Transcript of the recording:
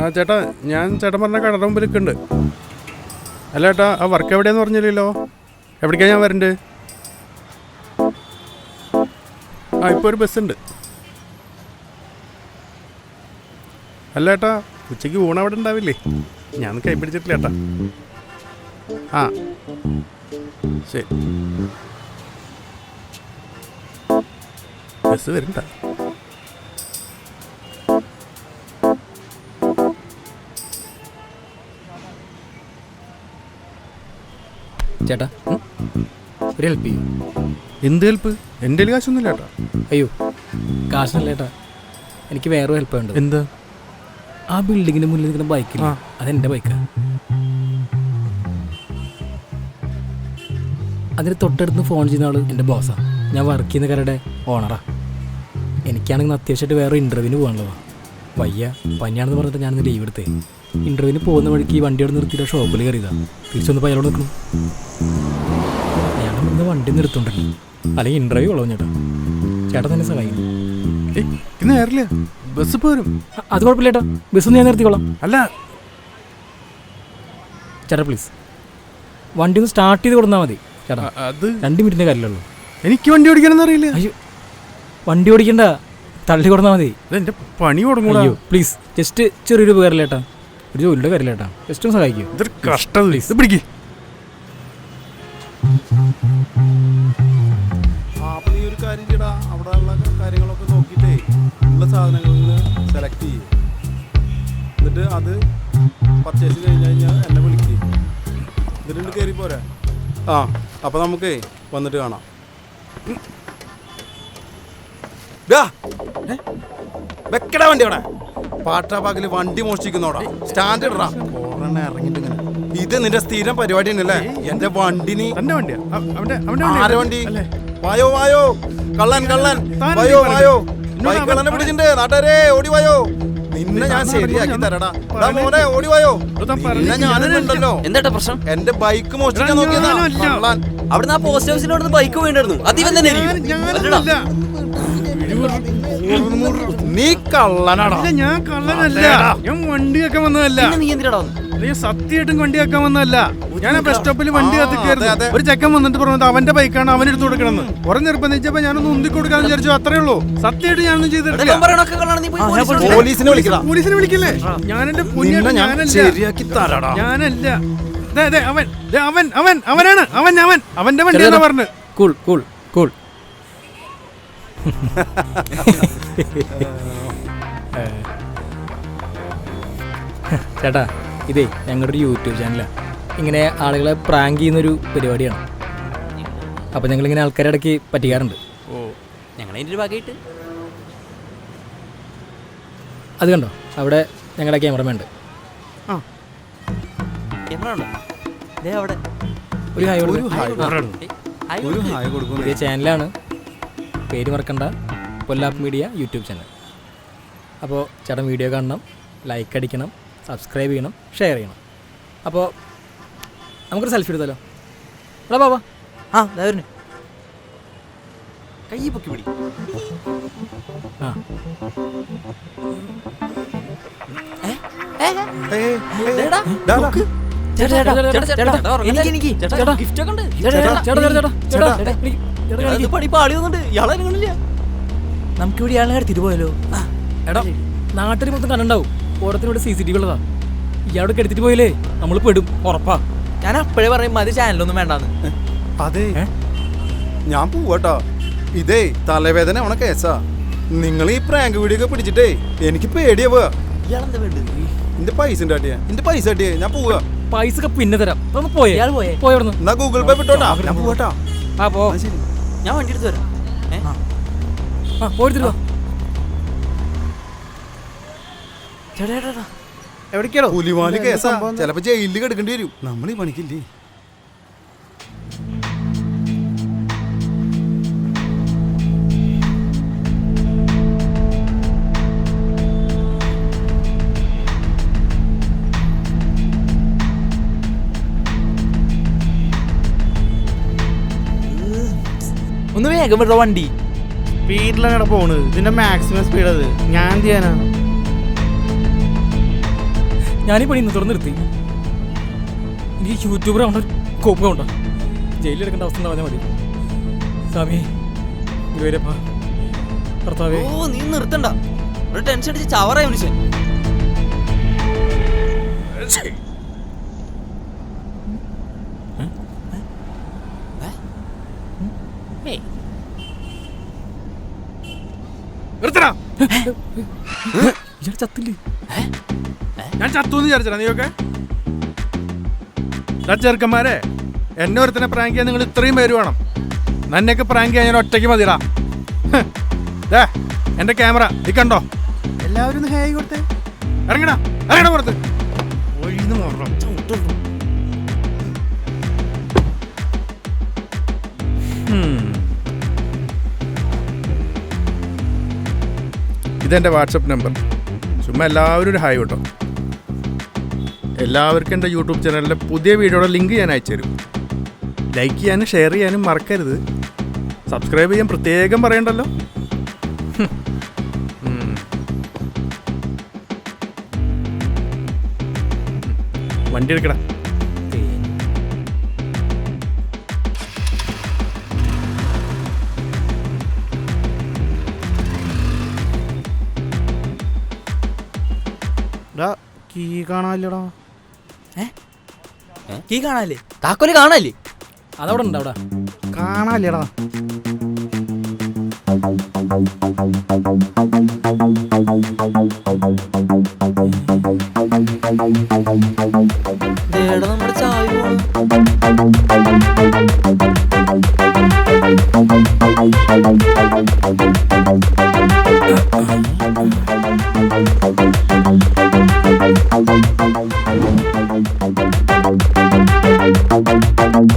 ആ ചേട്ടാ ഞാൻ ചേട്ടൻ പറഞ്ഞ കടയുടെ മുമ്പിൽ നിൽക്കുന്നുണ്ട്. അല്ല ചേട്ടാ ആ വർക്ക് എവിടെയാന്ന് പറഞ്ഞില്ലല്ലോ? എവിടേക്കാണ് ഞാൻ വരണ്ട്? ആ ഇപ്പോൾ ഒരു ബസ്സുണ്ട് അല്ല ചേട്ടാ ഉച്ചയ്ക്ക് ഊണ് അവിടെ ഉണ്ടാവില്ലേ? ഞാൻ കൈ പിടിച്ചിട്ടില്ല ചേട്ടാ. ആ ശരി. ബസ് വരണ്ട. ചേട്ടാ? ഒരു ഹെൽപ്പ് ചെയ്യൂ. എന്ത് ഹെൽപ്പ് എന്റെ കയ്യിൽ കാശൊന്നുമില്ല ചേട്ടാ അയ്യോ കാശല്ല ചേട്ടാ. എനിക്ക് വേറെ ഹെൽപ്പ് വേണ്ട എന്ത്? ആ ബിൽഡിങ്ങിന് മുന്നിൽ നിൽക്കുന്ന ബൈക്കിൽ ആ. അതെന്റെ ബൈക്കാണ് അതിന് തൊട്ടടുത്ത് ഫോൺ ചെയ്യുന്ന ആൾ എന്റെ ബോസാണ് ഞാൻ വർക്ക് ചെയ്യുന്ന കടയുടെ ഓണറാ എനിക്കാണെങ്കിൽ അത്യാവശ്യമായിട്ട് വേറെ ഇന്റർവ്യൂവിന് പോകാനുള്ളതാണ് വയ്യ പനിയാണെന്ന് പറഞ്ഞിട്ട് ഞാനിന്ന് ലീവ് എടുത്തേ. ഇന്റർവ്യൂവിന് പോകുന്ന വഴിക്ക് ഈ വണ്ടി അവിടെ നിർത്തിയിട്ട് ഷോപ്പിൽ കയറിയതാ. തിരിച്ചൊന്ന് അയാളോട് നിൽക്കണം അയാൾ ഇന്ന് വണ്ടി നിർത്തുണ്ടല്ലോ അല്ലെങ്കിൽ ഇന്റർവ്യൂ ഉള്ളൂ ചേട്ടാ. ചേട്ടാ തന്നെ ഇന്ന് നേരില്ല ബസ് പോരും അത് കുഴപ്പമില്ല ചേട്ടാ. ബസ് ഞാൻ നിർത്തിക്കോളാം. അല്ല. ചേട്ടാ പ്ലീസ് വണ്ടി ഒന്ന് സ്റ്റാർട്ട് ചെയ്ത് കൊടുത്താൽ മതി ചേട്ടാ. അത് രണ്ട് മിനിറ്റിന്റെ കാര്യമല്ലോ എനിക്ക് വണ്ടി ഓടിക്കാനൊന്നും അറിയില്ല. അയ്യോ വണ്ടി ഓടിക്കണ്ട. തള്ളി കൊടുത്താൽ മതി. ഇതെന്റെ പണി തുടങ്ങൂടാ പ്ലീസ് ജസ്റ്റ് ചെറിയൊരു ഉപകാരമില്ല ചേട്ടാ. ഒരു ജോലിയുടെ കാര്യമില്ല ചേട്ടാ ജസ്റ്റ് ഒന്ന് സഹായിക്കും. ഇതൊരു കഷ്ടം. പ്ലീസ് പിടിക്ക്. നീ ഒരു കാര്യം ചെയ്യടാ. അവിടെ ഉള്ള കാര്യങ്ങളൊക്കെ നോക്കിയിട്ടേ ഉള്ള സാധനങ്ങളിൽ നിന്ന് സെലക്ട് ചെയ്യും. എന്നിട്ട് അത് പർച്ചേസ് കഴിഞ്ഞ് കഴിഞ്ഞാൽ എന്നെ വിളിക്ക്. എന്നിട്ട് കയറി പോരാ. ആ അപ്പൊ നമുക്കേ വന്നിട്ട് കാണാം. ഉം. ദാ, ഏ? വെക്കടാ വണ്ടി അവിടെ. പാട്ടാപാക്കിൽ വണ്ടി മോഷ്ടിക്കുന്നോടാ. സ്റ്റാൻഡേർഡ്. ഇറങ്ങിട്ടിങ്ങനെ ഇത് നിന്റെ സ്ഥിരം പരിപാടി ഉണ്ടല്ലേ എന്റെ വണ്ടിനി തന്റെ വണ്ടിയാ? ആരെ വണ്ടി? വായോ വായോ. കള്ളൻ കള്ളൻ. വായോ വായോ. കള്ളനെ പിടിച്ചിട്ടുണ്ട്. നാട്ടുകാരെ ഓടി വായോ. നിന്നെ ഞാൻ ശരിയാക്കി തരടാ. മോനെ ഓടി വായോ. നിന്നെ ഞാനുണ്ടല്ലോ എന്താ പ്രശ്നം? എന്റെ ബൈക്ക് മോഷ്ടിക്കാൻ നോക്കിയതാ. കള്ളൻ. അവിടുന്ന് ആ പോസ്റ്റ് ഹൗസിനോട് ബൈക്ക് വേണ്ടായിരുന്നു അതിവൻ തന്നെ. നീ കള്ളനാടാ. ഞാൻ കള്ളനല്ല. ഞാൻ വണ്ടി വെക്കാൻ വന്നതല്ല. നീ എന്തിനാടാ വന്നത്? നീ സത്യമായിട്ടും വണ്ടി വെക്കാൻ വന്നതല്ല. ഞാൻ ആ ബസ് സ്റ്റോപ്പിൽ വണ്ടി കത്തിക്കരുത് കത്തിക്കായിരുന്നു. ഒരു ചെക്കൻ വന്നിട്ട് പറഞ്ഞത് അവന്റെ ബൈക്കാണ് അവൻ എടുത്തു കൊടുക്കണമെന്ന്. കുറെ നിർബന്ധിച്ചപ്പോ ഞാനൊന്ന് ഉന്തി കൊടുക്കാന്ന് വിചാരിച്ചു. അത്രേ ഉള്ളൂ. സത്യമായിട്ട് ഞാനൊന്നും ചെയ്തിട്ടില്ല. പോലീസിനെ വിളിക്കില്ലേ? ഞാൻ എന്റെ ഞാൻ ഞാനല്ല. ശരിയാക്കി തരടാ. ഞാനല്ല. ദേ, ദേ, അവൻ. ദേ, അവൻ അവൻ അവനാണ്. അവൻ അവൻ. അവന്റെ വണ്ടിയാണ് പറഞ്ഞു കൂൾ കൂൾ കൂൾ ചേട്ടാ ഇതേ ഞങ്ങളുടെ ഒരു യൂട്യൂബ് ചാനലാണ് ഇങ്ങനെ ആളുകളെ പ്രാങ്ക് ചെയ്യുന്നൊരു പരിപാടിയാണ്. അപ്പോൾ ഞങ്ങളിങ്ങനെ ആൾക്കാരെ ഇടയ്ക്ക് പറ്റിക്കാറുണ്ട്. ഓ ഞങ്ങളതിന്റെ ഒരു ഭാഗമായിട്ട്. അത് കണ്ടോ? അവിടെ ഞങ്ങളുടെ ക്യാമറമാൻ ഉണ്ട്. ക്യാമറ ഉണ്ടോ? ദേ അവിടെ. ഒരു ഹായ് ഒരു. ഹായ് ആ. ഒരു കൊടുക്ക്. ചാനലാണ് പേര് മറക്കണ്ട പൊല്ലാപ്പ് മീഡിയ യൂട്യൂബ് ചാനൽ അപ്പോൾ ചേട്ടൻ വീഡിയോ കാണണം ലൈക്ക് അടിക്കണം സബ്സ്ക്രൈബ് ചെയ്യണം ഷെയർ ചെയ്യണം അപ്പോൾ നമുക്കൊരു സെൽഫി എടുത്താലോ എടാ ബാബാ ആ ദേ വരുന്നു. കൈ പൊക്കി പിടി ആ ചേട്ടാ ചേട്ടാ ചേട്ടാ ചേട്ടാ ചേട്ടാ ചേട്ടാ, ചേട്ടാ, ചേട്ടാ, ചേട്ടാ, ചേട്ടാ, ചേട്ടാ, എനിക്ക്, എനിക്ക്. ചേട്ടാ, ചേട്ടാ. ചേട്ടാ ഒക്കെ ഉണ്ട്. ചേട്ടാ ചേട്ടാ ചേട്ടാ ചേട്ടാ ചേട്ടാ പണി പാളി വന്നിട്ട് ഇയാളെ ഇറങ്ങണില്ല നമുക്ക് ഇവിടെ ഇയാളെ എടുത്തിട്ട് പോയാലോ? എടാ നാട്ടിൽ മൊത്തം കണ്ടുണ്ടാവും ഓരോരുത്തരോട് സി സി ടി വി ഉള്ളതാ. ഇയാളൊക്കെ എടുത്തിട്ട് പോയില്ലേ? നമ്മൾ പെടും. ഉറപ്പാ. ഞാൻ അപ്പോഴേ പറയും മതി ചാനലൊന്നും വേണ്ടാന്ന്. അതെ. ഞാൻ പോവാട്ടോ. ഇതേ തലവേദന അവണ കേസാ. നിങ്ങൾ ഈ പ്രാങ്ക് വീഡിയോ ഒക്കെ പിടിച്ചിട്ടേ എനിക്ക് പേടിയാവുക എന്റെ പൈസ ഉണ്ടാട്ടിയ എന്റെ പൈസ ഉണ്ടാട്ടിയേ ഞാൻ പോവുക പൈസ ഒക്കെ പിന്നെ തരാം. പോയേ. ഇയാൾ പോയേ. പോയോർന്ന് എന്നാ ഗൂഗിൾ പേ വിട്ടോട്ടാ. ഞാൻ പോവാട്ടാ. ആ പോ. ശരി. ഞാൻ വണ്ടി എടുത്ത് വരാം? ആ. ചേട്ടാ എവിടേക്കാണോ പുലിവാലി കേസാ. ചിലപ്പോ ജയിലിൽ കിടക്കേണ്ടി വരും. നമ്മൾ ഈ പണിക്കില്ലേ? ഒന്ന് വേഗം വിടുക വണ്ടി. സ്പീഡിലാണ് പോണത്. ഇതിന്റെ മാക്സിമം സ്പീഡ് അത്. ഞാൻ എന്ത് ചെയ്യാനാ? ഞാനീ പണി ഇന്ന് തുറന്ന് നിർത്തി. എനിക്ക് യൂട്യൂബർ ആവണ്ട കോപ്പ് കൊണ്ട ജയിലിൽ എടുക്കേണ്ട അവസ്ഥ പറഞ്ഞാൽ മതി. സ്വാമി ഗുരുവരപ്പ കർത്താവേ ഓ നീ നിർത്തണ്ട. ഒരു ടെൻഷൻ അടിച്ച് ചവറായി മനുഷ്യൻ. നിർത്തടാ. ഇയാൾ ചത്തില്ലേ? ഞാൻ ചത്തു എന്ന് വിചാരിച്ചടാ നീയൊക്കെ. ചെറുക്കന്മാരെ എന്നെ ഒരുത്തനെ പ്രാങ്ക് ചെയ്യാൻ നിങ്ങൾ ഇത്രയും പേര് വേണം. നന്നെയൊക്കെ പ്രാങ്ക് ചെയ്യാൻ ഞാൻ ഒറ്റയ്ക്ക് മതിടാ എന്റെ ദേ എന്റെ ക്യാമറ ഈ കണ്ടോ? എല്ലാവരും ഹേ ഹായ് കൊടുത്തേ. ഇറങ്ങടാ ഇറങ്ങടാ പുറത്ത്. ഒഴിഞ്ഞു നോക്കണം ഇതെന്റെ വാട്സപ്പ് നമ്പർ. ചുമ്മാ എല്ലാവരും ഒരു ഹായ് കേട്ടോ. എല്ലാവർക്കും എന്റെ യൂട്യൂബ് ചാനലിലെ പുതിയ വീഡിയോയുടെ ലിങ്ക് ഞാൻ അയച്ചു തരും. ലൈക്ക് ചെയ്യാനും ഷെയർ ചെയ്യാനും മറക്കരുത്. സബ്സ്ക്രൈബ് ചെയ്യാൻ പ്രത്യേകം പറയണ്ടല്ലോ. വണ്ടി എടുക്കടാ. കീ കാണാനില്ലടാ. കീ കാണാല്ലേ താക്കോൽ കാണാല്ലേ അതവിടെ ഉണ്ട് അവിടെ. കാണാനില്ലടാ. നമ്മുടെ ചാവി Thank you.